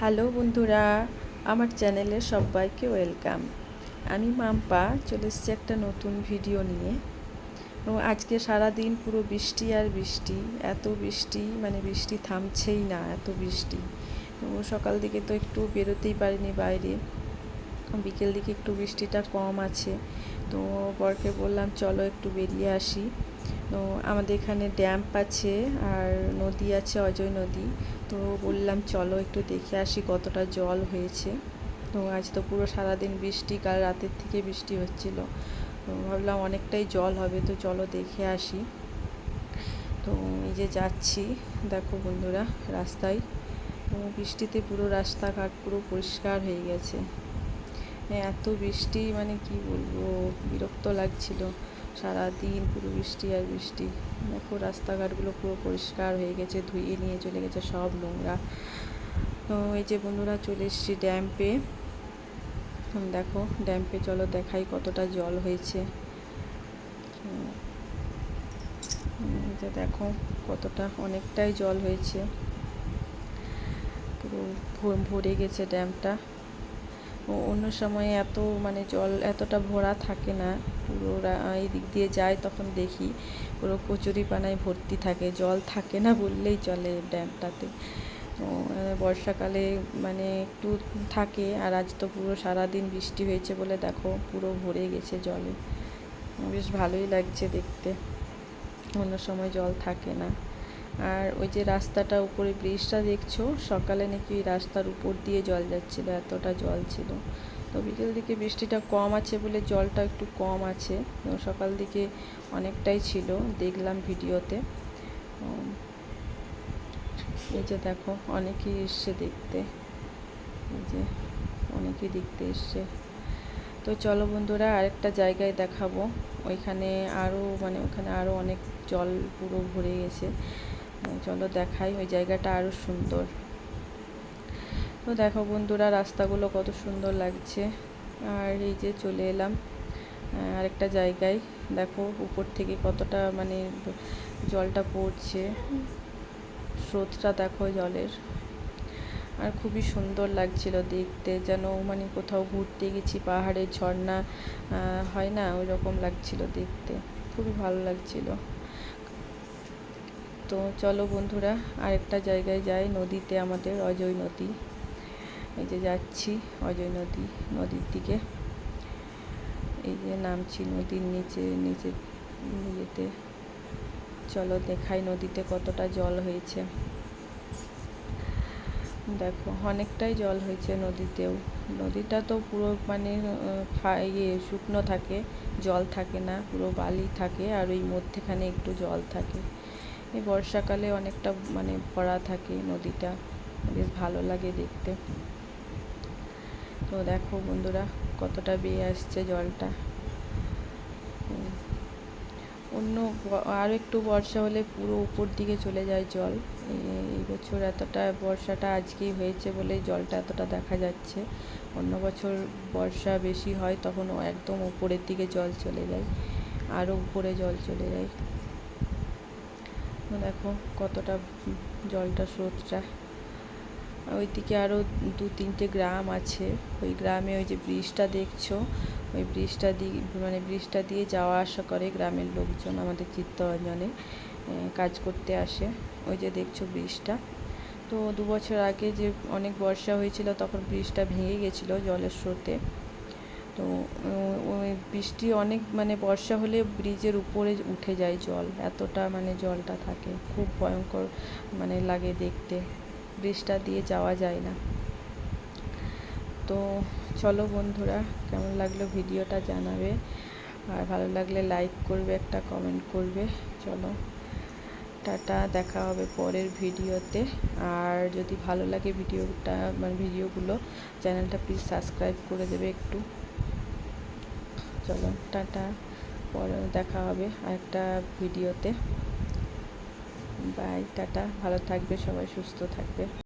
Hello বন্ধুরা, আমার চ্যানেলে সবাইকে ওয়েলকাম। আমি মাম্পা, চলে এসেছি একটা নতুন ভিডিও নিয়ে। এবং আজকে সারা দিন পুরো বৃষ্টি আর বৃষ্টি, এত বৃষ্টি মানে বৃষ্টি থামছেই না, এত বৃষ্টি। সকাল দিকে তো একটু বেরোতেই পারিনি বাইরে। বিকেল দিকে একটু বৃষ্টিটা কম আছে। তো বরকে বললাম, চলো একটু বেরিয়ে আসি। তো আমাদের এখানে ড্যাম্প আছে আর নদী আছে অজয় নদী। তো বললাম, চলো একটু দেখে আসি কতটা জল হয়েছে। তো আজ তো পুরো সারাদিন বৃষ্টি, কাল রাতের থেকে বৃষ্টি হচ্ছিল। তো ভাবলাম অনেকটাই জল হবে, তো চলো দেখে আসি। তো এই যে যাচ্ছি, দেখো বন্ধুরা, রাস্তায়। বৃষ্টিতে পুরো রাস্তাঘাট পুরো পরিষ্কার হয়ে গেছে। এত বৃষ্টি মানে কি বলব, বিরক্ত লাগছিল। সারা দিন পুরো বৃষ্টি আর বৃষ্টি। দেখো রাস্তাঘাটগুলো পুরো পরিষ্কার হয়ে গেছে, ধুয়ে নিয়ে চলে গেছে সব নোংরা। তো এই যে বন্ধুরা চলে এসেছি ড্যাম্পে। দেখো ড্যাম্পে চলো দেখাই কতটা জল হয়েছে। দেখো কতটা, অনেকটাই জল হয়েছে। পুরো ভরে গেছে ড্যামটা। অন্য সময় এত মানে জল এতটা ভরা থাকে না। পুরো এই দিক দিয়ে যায় তখন দেখি পুরো কচুরি পানায় ভর্তি থাকে, জল থাকে না বললেই চলে ড্যামটাতে। বর্ষাকালে মানে একটু থাকে আর আজ তো পুরো সারাদিন বৃষ্টি হয়েছে বলে দেখো পুরো ভরে গেছে জলে। বেশ ভালোই লাগছে দেখতে। অন্য সময় জল থাকে না। আর ওই যে রাস্তাটা উপরে ব্রিজটা দেখছ? সকালে নাকি ওই রাস্তার উপর দিয়ে জল যাচ্ছিল, এতটা জল ছিল। তো বিকেল দিকে বৃষ্টিটা কম আছে বলে জলটা একটু কম আছে। সকাল দিকে অনেকটাই ছিল, দেখলাম ভিডিওতে। এই যে দেখো, অনেকেই এসছে দেখতে। এই যে অনেকেই দেখতে এসছে। তো চলো বন্ধুরা, আরেকটা জায়গায় দেখাবো। ওইখানে আরও মানে ওখানে আরও অনেক জল পুরো ভরে গেছে। চলো দেখাই, ওই জায়গাটা আরও সুন্দর। তো দেখো বন্ধুরা, রাস্তাগুলো কত সুন্দর লাগছে। আর এই যে চলে এলাম আরেকটা জায়গায়। দেখো উপর থেকে কতটা মানে জলটা পড়ছে, স্রোতটা দেখো জলের। আর খুবই সুন্দর লাগছিল দেখতে, যেন মানে কোথাও ঘুরতে গেছি, পাহাড়ের ঝর্ণা হয় না, ওই রকম লাগছিল দেখতে। খুবই ভালো লাগছিল। তো চলো বন্ধুরা, আরেকটা জায়গায় যাই, নদীতে আমাদের অজয় নদী। এই যে যাচ্ছি অজয় নদী, নদীর দিকে। এই যে নামছি নদীর নিচে নিচে ইয়েতে। চলো দেখাই নদীতে কতটা জল হয়েছে। দেখো, অনেকটাই জল হয়েছে নদীতেও। নদীটা তো পুরো মানে ইয়ে শুকনো থাকে, জল থাকে না, পুরো বালি থাকে, আর ওই মধ্যেখানে একটু জল থাকে। এই বর্ষাকালে অনেকটা মানে ভরা থাকে নদীটা। বেশ ভালো লাগে দেখতে। তো দেখো বন্ধুরা, কতটা বেয়ে আসছে জলটা। অন্য আরও একটু বর্ষা হলে পুরো উপর দিকে চলে যায় জল। এই বছর এতটা বর্ষাটা আজকেই হয়েছে বলে জলটা এতটা দেখা যাচ্ছে। অন্য বছর বর্ষা বেশি হয় তখন একদম উপরের দিকে জল চলে যায়। আরও উপরে জল চলে যায়। দেখো কতটা জলটা স্রোতটা। ওইদিকে আরও দু তিনটে গ্রাম আছে। ওই গ্রামে ওই যে ব্রিজটা দেখছ? ওই ব্রিজটা দিয়ে মানে ব্রিজটা দিয়ে যাওয়া আসা করে গ্রামের লোকজন, আমাদের চিত্তরঞ্জনে কাজ করতে আসে। ওই যে দেখছ ব্রিজটা। তো দু বছর আগে যে অনেক বর্ষা হয়েছিল, তখন ব্রিজটা ভেঙে গেছিল জলের স্রোতে। তো ওই বৃষ্টি অনেক মানে বর্ষা হলে ব্রিজের উপরে উঠে যায় জল, এতটা মানে জলটা থাকে, খুব ভয়ঙ্কর মানে লাগে দেখতে, ব্রিজটা দিয়ে যাওয়া যায় না। তো চলো বন্ধুরা, কেমন লাগল ভিডিওটা জানাবে, আর ভালো লাগলে লাইক করবে, একটা কমেন্ট করবে, চলো। টাটা, দেখা হবে পরের ভিডিওতে, আর যদি ভালো লাগে ভিডিওটা মানে ভিডিওগুলো, চ্যানেলটা প্লিজ সাবস্ক্রাইব করে দেবে একটু। চলো টাটা পরে দেখা হবে আরেকটা ভিডিওতে। বাই টাটা ভালো থাকবে সবাই সুস্থ থাকবে।